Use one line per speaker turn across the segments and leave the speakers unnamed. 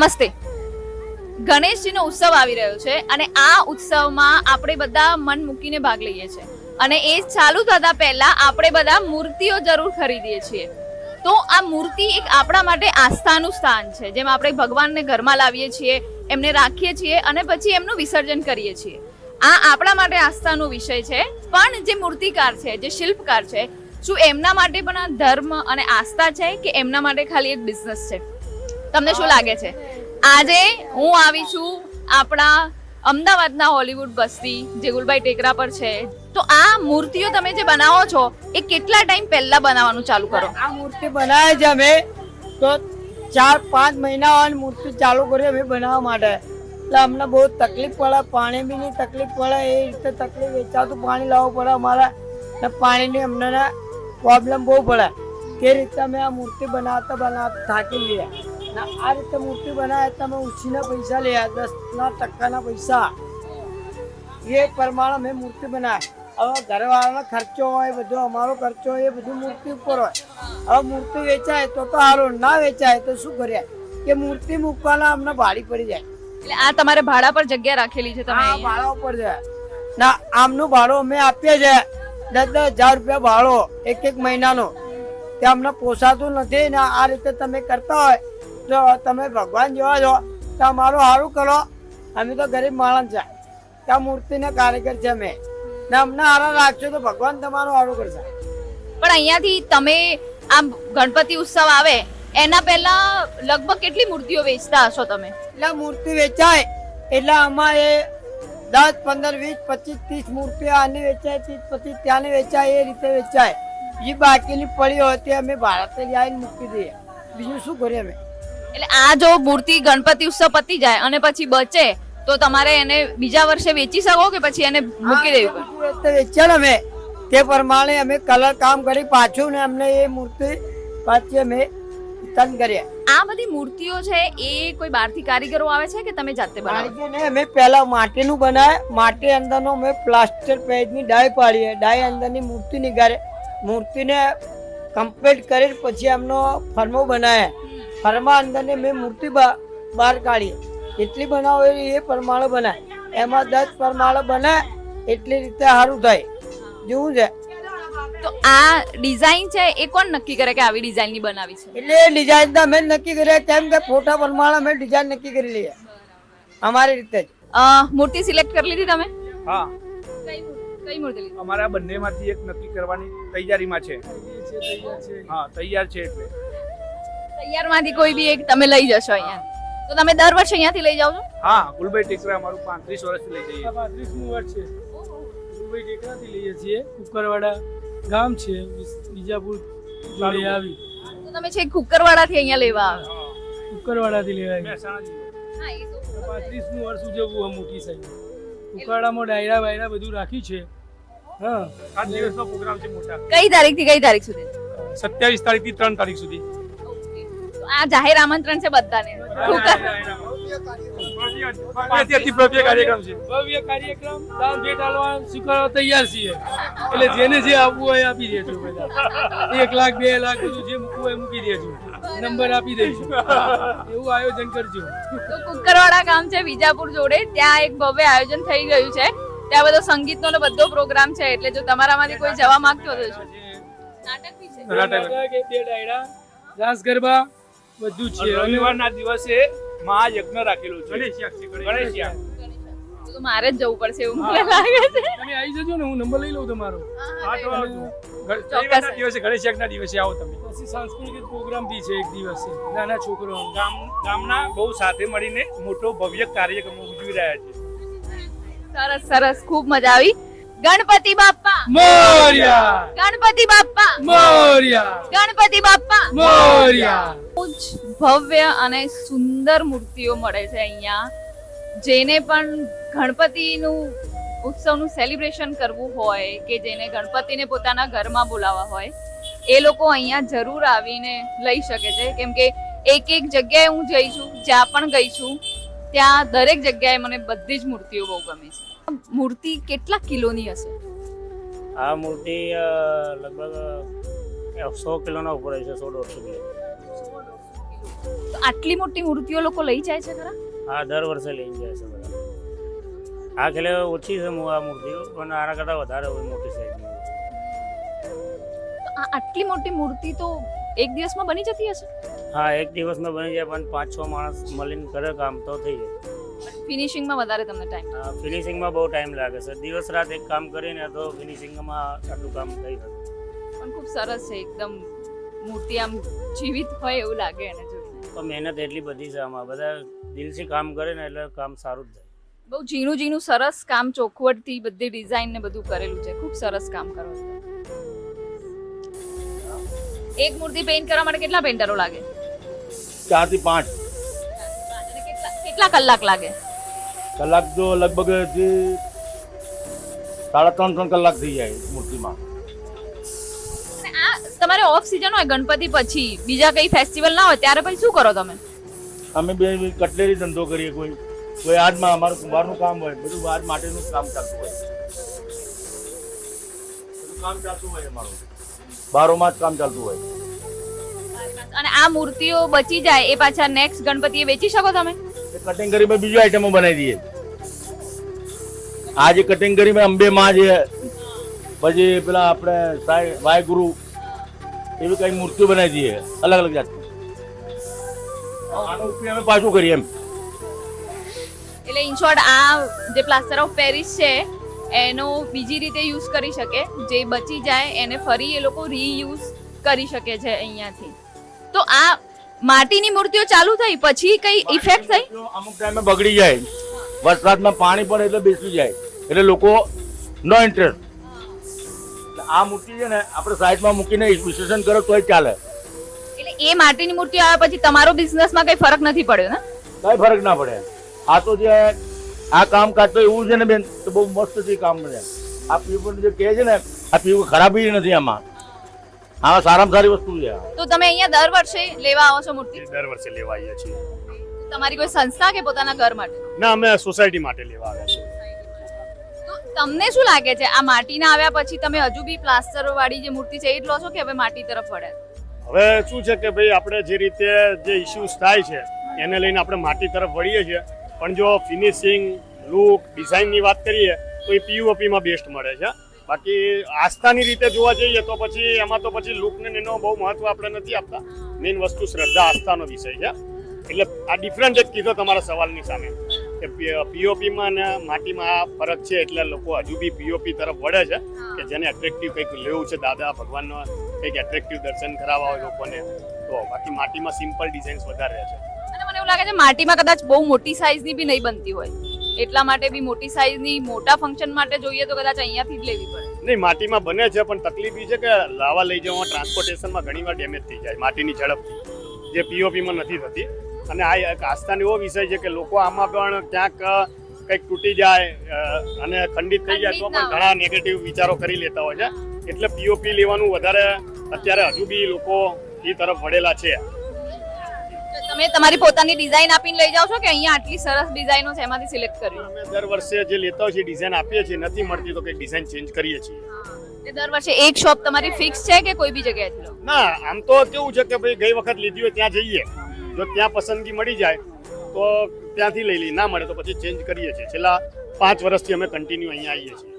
નમસ્તે. ગણેશજીનો ઉત્સવ આવી રહ્યો છે અને આ ઉત્સવમાં આપણે બધા મન મૂકીને ભાગ લઈએ છીએ. અને એ ચાલુ થતા પહેલા આપણે બધા મૂર્તિઓ જરૂર ખરીદીએ છીએ. તો આ મૂર્તિ એક આપણા માટે આસ્થાનું સ્થાન છે. જેમ આપણે ભગવાનને ઘરમાં લાવીએ છીએ, એમને રાખીએ છીએ અને પછી એમનું વિસર્જન કરીએ છીએ. આ આપણા માટે આસ્થાનો વિષય છે. પણ જે મૂર્તિકાર છે, જે શિલ્પકાર છે, શું એમના માટે પણ આ ધર્મ અને આસ્થા છે કે એમના માટે ખાલી એક બિઝનેસ છે? તમને શું લાગે છે? આજે હું આવી છું આપણા અમદાવાદના હોલીવુડ બસ્તી જે ગુલભાઈ ટેકરા પર છે. તો આ મૂર્તિઓ તમે જે બનાવો છો, એ કેટલા ટાઈમ પહેલા બનાવવાનું ચાલુ કરો?
આ મૂર્તિ બનાવે છે અમે. તો ચાર, પાંચ મહિના મૂર્તિ ચાલુ કરી અમે બનાવવા માટે. એટલે અમને બહુ તકલીફ પડે, પાણી બી ની તકલીફ પડે, એ રીતે તકલીફ વેચાતું પાણી લાવવું પડે અમારે. પાણીની અમને પ્રોબ્લેમ બહુ પડે. તે રીતે અમે આ મૂર્તિ બનાવતા બનાવતા થાકી ગયા. ને આ રીતે મૂર્તિ બનાવે તમે અમે ઉછીના પૈસા લઈએ દસના ટકાના પૈસા. એ પ્રમાણે મેં મૂર્તિ બનાવી. હવે ઘરવાળાનો ખર્ચો હોય બધો અમારો ખર્ચો હોય એ બધું મૂર્તિ ઉપર હોય. હવે મૂર્તિ વેચાય તો તો સારું ના વેચાય તો શું કર્યા? કે મૂર્તિ મૂકવાના અમને ભાડી પડી જાય.
એટલે આ તમારે ભાડા પર જગ્યા રાખેલી છે તમે
ભાડા ઉપર છે. ના આમનું ભાડું અમે આપીએ છે દસ દસ હજાર રૂપિયા ભાડો એક એક મહિનાનો. તે અમને પોસાતું નથી ને આ રીતે તમે કરતા હોય તો તમે ભગવાન જેવા છો તો અમારું સારું કરો. અમે તો ગરીબ માણસ છે. ત્યાં મૂર્તિના કારીગર છે અમે. ને અમને સારા રાખશો તો ભગવાન તમારું સારું કરશે.
પણ અહીંયાથી તમે આમ ગણપતિ ઉત્સવ આવે એના પહેલા લગભગ કેટલી મૂર્તિઓ વેચતા હશો તમે?
એટલે મૂર્તિ વેચાય. એટલે અમારે દસ પંદર વીસ પચીસ ત્રીસ મૂર્તિઓ આની વેચાય ત્રીસ પચીસ ત્યાંની વેચાય એ રીતે વેચાય. જે બાકીની પડી હોય તે અમે ભારતે આવીને મૂકી દઈએ. બીજું શું કરીએ અમે?
એટલે આ જો મૂર્તિ ગણપતિ ઉત્સવ પતી જાય અને પછી બચે તો તમારે એને બીજા વર્ષે વેચી શકો કે પછી એને મૂકી દેવી પડે?
ને અમે. તે પ્રમાણે અમે કલર કામ કરી પાછું ને અમને એ મૂર્તિ પાછી અમે તન કરીએ.
આ બધી મૂર્તિઓ છે એ કોઈ બહારથી કારીગરો આવે છે કે તમે જાતે બનાવો?
અમે પહેલા માટીનું બનાવે માટી અંદરનો અમે પ્લાસ્ટર પેજની ડાય પાડીએ. ડાય અંદરની મૂર્તિ નીકાળે મૂર્તિને કમ્પ્લીટ કરી પછી એમનો ફર્મો બનાવે ફરમા અંદરની મેં મૂર્તિ બહાર કાઢી. એટલી બનાવો એ પરમાણુ બનાવે એમાં દસ પરમાણુ બનાય એટલી રીતે સારું થાય. જેવું છે?
તો આ ડિઝાઇન છે એ કોણ નક્કી કરે કે આવી ડિઝાઇનની બનાવી છે?
એટલે એ ડિઝાઇન તો અમે નક્કી કર્યા કેમ કે ફોટા પરમાણુ અમે ડિઝાઇન નક્કી કરી લઈએ. અમારી રીતે જ.
અ, મૂર્તિ સિલેક્ટ કરી લીધી તમે?
હા.
કઈ મૂર્તિ લીધી?
અમારા બંનેમાંથી એક નક્કી કરવાની તૈયારીમાં છે. હા તૈયાર છે એટલે.
તૈયારમાંથી કોઈ બી એક તમે લઈ જશો અહીંયા. તો તમે દર વર્ષે અહીંયાથી લઈ જાઓ છો?
હા કુલભાઈ ટેકરા અમારું પાંત્રીસ વર્ષથી લઈ જઈએ.
પાંત્રીસમું વર્ષ છે. કુલભાઈ ટેકરાથી લઈએ છીએ. કુકરવાડા ગામ છે બીજાપુર જોડે આવી.
તો તમે છે કુકરવાડાથી અહીંયા લેવા આવે.
કુકરવાડાથી
જિલ્લો.
હા
પાંત્રીસમું વર્ષ ઉજવવું આ મોટી સાહેબ. કુકરવાડામાં ડાયરા વાયરા બધું રાખ્યું છે. હા.
સાત દિવસનો પ્રોગ્રામ છે મોટા.
કઈ તારીખથી કઈ તારીખ સુધી?
સત્યાવીસ તારીખથી ત્રણ તારીખ સુધી.
આ જાહેર આમંત્રણ છે બધાને.
ભવ્ય કાર્યક્રમ છે.
ભવ્ય કાર્યક્રમ દાન ભેટ આલવા સ્વીકારવા તૈયાર છીએ. એટલે જેને જે આપવું હોય આપી દેજો બધા. એક લાખ બે લાખ બધું જે મૂકવું હોય મૂકી દેજો નંબર આપી દઈશું એવું આયોજન કરજો.
તો કુકરવાડા ગામ છે વિજાપુર જોડે. ત્યાં એક ભવ્ય આયોજન થઈ ગયું છે. ત્યાં બધો સંગીતનો નો બધો પ્રોગ્રામ છે. એટલે જો તમારામાંથી કોઈ જવા માંગતો હોય તો નાટક બી છે.
નાટક બે ડાયરા. રાસ ગરબા બધું જ છે.
રવિવારના દિવસે મહાયજ્ઞ રાખેલો છે. ગણેશ યાગ.
તો મારે જ જવું પડશે એવું મને લાગે છે.
તમે આવી જજો ને હું નંબર લઈ લઉં તમારો.
આઠ
તો
વાગે. દિવસે ગણેશ યજ્ઞના દિવસે આવો તમે.
પછી સાંસ્કૃતિક પ્રોગ્રામ બી છે એક દિવસે. નાના છોકરો.
ગામ ગામના બહુ સાથે મળીને મોટો ભવ્ય કાર્યક્રમ ઉજવી રહ્યા છે.
સરસ સરસ. ખૂબ મજા આવી. ગણપતિ બાપ્પા.
મોર્યા.
ગણપતિ બાપ્પા.
મોર્યા.
ગણપતિ બાપ્પા.
મોર્યા.
બહુ જ ભવ્ય અને સુંદર મૂર્તિઓ મળે છે અહીંયા. જેને પણ ગણપતિનું ઉત્સવનું સેલિબ્રેશન કરવું હોય કે જેને ગણપતિને પોતાના ઘરમાં બોલાવવા હોય એ લોકો અહીંયા જરૂર આવીને લઈ શકે છે. કેમ કે એક એક જગ્યાએ હું જઈ છું જ્યાં પણ ગઈ છું ત્યાં દરેક જગ્યાએ મને બધી જ મૂર્તિઓ બહુ ગમે છે. મૂર્તિ કેટલા કિલોની હશે?
આ મૂર્તિ લગભગ સો કિલોના ઉપર હશે સો દોઢસો કિલો.
તો આટલી મોટી મૂર્તિઓ લોકો લઈ જાય છે ખરા?
હા દર વર્ષે લઈ જાય છે બધા. આ ખેલે ઓછી છે આ મૂર્તિઓ પણ આના કરતાં વધારે હોય મોટી સાઈઝની
આ આટલી મોટી મૂર્તિ તો એક દિવસમાં બની જતી હશે?
હા એક દિવસમાં બની જાય પણ પાંચ છ માણસ મળીને કરે કામ તો થઈ જાય.
ફિનિશિંગમાં વધારે તમને ટાઈમ
ફિનિશિંગમાં બહુ ટાઈમ લાગે છે. દિવસ રાત એક કામ કરીને તો ફિનિશિંગમાં આટલું કામ થઈ શકે.
પણ ખૂબ સરસ છે એકદમ મૂર્તિ આમ જીવિત હોય એવું લાગે એને જોઈને.
તો મહેનત એટલી બધી છે આમાં. બધા દિલથી કામ કરે ને એટલે કામ સારું જ થાય.
બહુ ઝીણું ઝીણું સરસ કામ ચોખવટથી બધી ડિઝાઇન ને બધું કરેલું છે. ખૂબ સરસ કામ કરો છો. એક મૂર્તિ પેઇન્ટ કરવા માટે કેટલા પેઇન્ટરો લાગે?
ચારથી પાંચ.
કેટલા કલાક લાગે?
કલાક જો લગભગ સાડા ત્રણ ત્રણ કલાક થઈ જાય મૂર્તિમાં.
તમારે ઓફ સિઝન હોય ગણપતિ પછી બીજા કઈ ફેસ્ટિવલ ના હોય ત્યારે પછી શું કરો તમે?
અમે બે કટલેરી ધંધો કરીએ કોઈ. કોઈ આજમાં અમારું કુંભારનું કામ હોય બધું આજ માટેનું કામ ચાલતું હોય. કામ ચાલતું હોય અમારું. બારોમાં જ કામ ચાલતું હોય.
અને આ મૂર્તિઓ બચી જાય એ પાછા નેક્સ્ટ ગણપતિ વેચી શકો તમે?
કટિંગ કરી બીજું આઈટમો બનાવી દઈએ. આ જે કટિંગ મેં અંબે માં છે પછી પેલા આપણે સાંઈ વાહેગુરુ એવી કઈ મૂર્તિઓ બનાવી દઈએ, અલગ અલગ જાતની. આનો ઉપયોગ અમે પાછું કરીએ એમ.
એટલે ઇન શોર્ટ આ જે પ્લાસ્ટર ઓફ પેરિસ છે, એનો બીજી રીતે યુઝ કરી શકે. જે બચી જાય, એને ફરી એ લોકો રીયુઝ કરી શકે છે અહીંયાથી. તો આ માટીની મૂર્તિઓ ચાલુ થઈ પછી કઈ ઇફેક્ટ થઈ?
અમુક ટાઈમે બગડી જાય. વરસાદમાં પાણી પડે એટલે બેસી જાય. એટલે લોકો નો ઇન્ટરેસ્ટ આ મૂર્તિ છે ને આપણે સાઈડમાં મૂકીને વિસર્જન કરો તોય ચાલે.
એટલે એ માટીની મૂર્તિ આવ્યા પછી તમારો બિઝનેસમાં કઈ ફરક નથી પડ્યો ને?
કઈ ફરક ના પડે. આ તો જે આ કામકાજ તો એવું છે ને બેન તો બહુ મસ્ત છે કામ છે આ પીવું જે કહે છે ને આ પીવું ખરાબી નથી આમાં. આમાં સારામાં સારી વસ્તુ છે
તો તમે અહીંયા દર વર્ષે લેવા આવો છો મૂર્તિ?
દર વર્ષે લેવા આવીએ છીએ.
તમારી કોઈ સંસ્થા કે પોતાના ઘર માટે?
ના અમે સોસાયટી માટે લેવા આવ્યા છીએ.
તો તમને શું લાગે છે? આ માટીના આવ્યા પછી તમે હજુ બી પ્લાસ્ટર વાળી જે મૂર્તિ છે એ જ લો છો કે હવે માટી તરફ વળે?
હવે શું છે કે ભાઈ આપણે જે રીતે જે ઇશ્યુઝ થાય છે એને લઈને આપણે માટી તરફ વળીએ છીએ. પણ જો ફિનિશિંગ લુક ડિઝાઇનની વાત કરીએ તો એ પીયુઓપીમાં બેસ્ટ મળે છે. બાકી આસ્થાની રીતે જોવા જઈએ તો પછી એમાં તો પછી લુકને એનો બહુ મહત્વ આપણે નથી આપતા. મેઇન વસ્તુ શ્રદ્ધા, આસ્થાનો વિષય છે. એટલે આ ડિફરન્ટ જ કીધો તમારા સવાલની સામે. કે પીઓપીમાં ને માટીમાં આ ફરક છે એટલે લોકો હજુ બી પીઓપી તરફ વળે છે કે જેને એટ્રેક્ટિવ કંઈક લેવું છે. દાદા, ભગવાનનો કંઈક એટ્રેક્ટિવ દર્શન કરાવવા હોય લોકોને. તો બાકી માટીમાં સિમ્પલ ડિઝાઇન્સ વધારે છે.
અને મને એવું લાગે છે માટીમાં કદાચ બહુ મોટી સાઈઝની બી નહીં બનતી હોય. એટલા માટે બી મોટી સાઈઝની મોટા ફંક્શન માટે જોઈએ તો કદાચ અહીંયાથી જ લેવી પડે.
નહીં માટીમાં બને છે પણ તકલીફ એ છે કે લાવા લઈ જવામાં ટ્રાન્સપોર્ટેશનમાં ઘણીવાર ડેમેજ થઈ જાય માટીની ઝડપથી. જે પીઓપીમાં નથી થતી. અને આ એક આસ્થાનો એવો વિષય છે કે લોકો આમાં પણ ક્યાંક કંઈક તૂટી જાય અને ખંડિત થઈ જાય તો પણ ઘણા નેગેટિવ વિચારો કરી લેતા હોય છે. એટલે પીઓપી લેવાનું વધારે અત્યારે હજુ બી લોકો એ તરફ વળેલા છે.
તમે તમારી પોતાની ડિઝાઇન આપીને લઈ જાઓ છો કે અહીંયા આટલી સરસ ડિઝાઇનો છે એમાંથી સિલેક્ટ કરવી
અમે દર વર્ષે જે લેતા હોય છે ડિઝાઇન આપીએ છીએ નથી મળતી તો કે ડિઝાઇન ચેન્જ કરીએ છીએ.
દર વર્ષે એક શોપ તમારી ફિક્સ છે કે કોઈ બી જગ્યાએથી લો
ના આમ તો કેવું છે કે ભાઈ ગઈ વખત લીધી હોય ત્યાં જઈએ. જો ત્યાં પસંદગી મળી જાય તો ત્યાંથી લઈ લઈ ના મળે તો પછી ચેન્જ કરીએ છીએ. છેલ્લા પાંચ વર્ષથી અમે કન્ટિન્યુ અહીંયા આવીએ છીએ.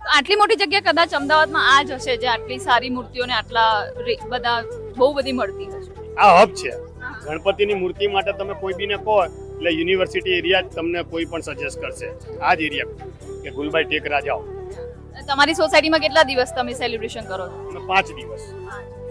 તો આટલી મોટી જગ્યા કદાચ અમદાવાદમાં આ જ હશે જે આટલી સારી મૂર્તિઓને આટલા બધા બહુ બધી મળતી
આ હબ છે. ગણપતિની મૂર્તિ માટે તમે કોઈ બીને કહો એટલે યુનિવર્સિટી એરિયા જ તમને કોઈ પણ સજેસ્ટ કરશે. આ જ એરિયા. કે ગુલબાઈ ટેકરા જાઓ.
તમારી સોસાયટીમાં કેટલા દિવસ તમે સેલિબ્રેશન કરો છો?
પાંચ દિવસ.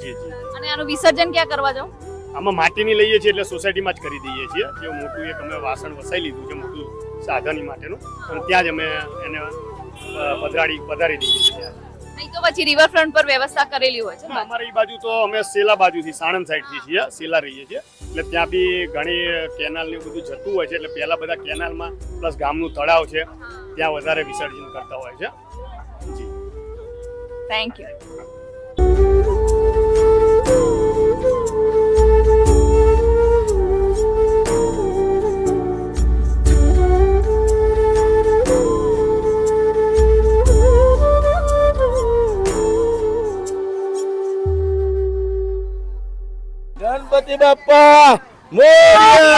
જી જી
અને આનું વિસર્જન ક્યાં કરવા જાઓ?
આમાં માટીની લઈએ છીએ એટલે સોસાયટીમાં જ કરી દઈએ છીએ. જે મોટું એક અમે વાસણ વસાઈ લીધું છે મોટું સાધની માટેનું. અને ત્યાં જ અમે એને પધરાડી પધારી દઈએ છીએ.
નહીં તો પછી રિવરફ્રન્ટ પર વ્યવસ્થા કરેલી હોય છે.
અમારે બાજુ તો અમે સેલા બાજુથી સાણંદ સાઈડથી છીએ સેલા રહીએ છીએ. એટલે ત્યાં બી ઘણી કેનાલ ને બધું જતું હોય છે એટલે પહેલા બધા કેનાલમાં પ્લસ ગામનું તળાવ છે ત્યાં વધારે વિસર્જન કરતા હોય છે. જી.
Thank you
ಮುನಿಯಪ್ಪಪ್ಪ Morya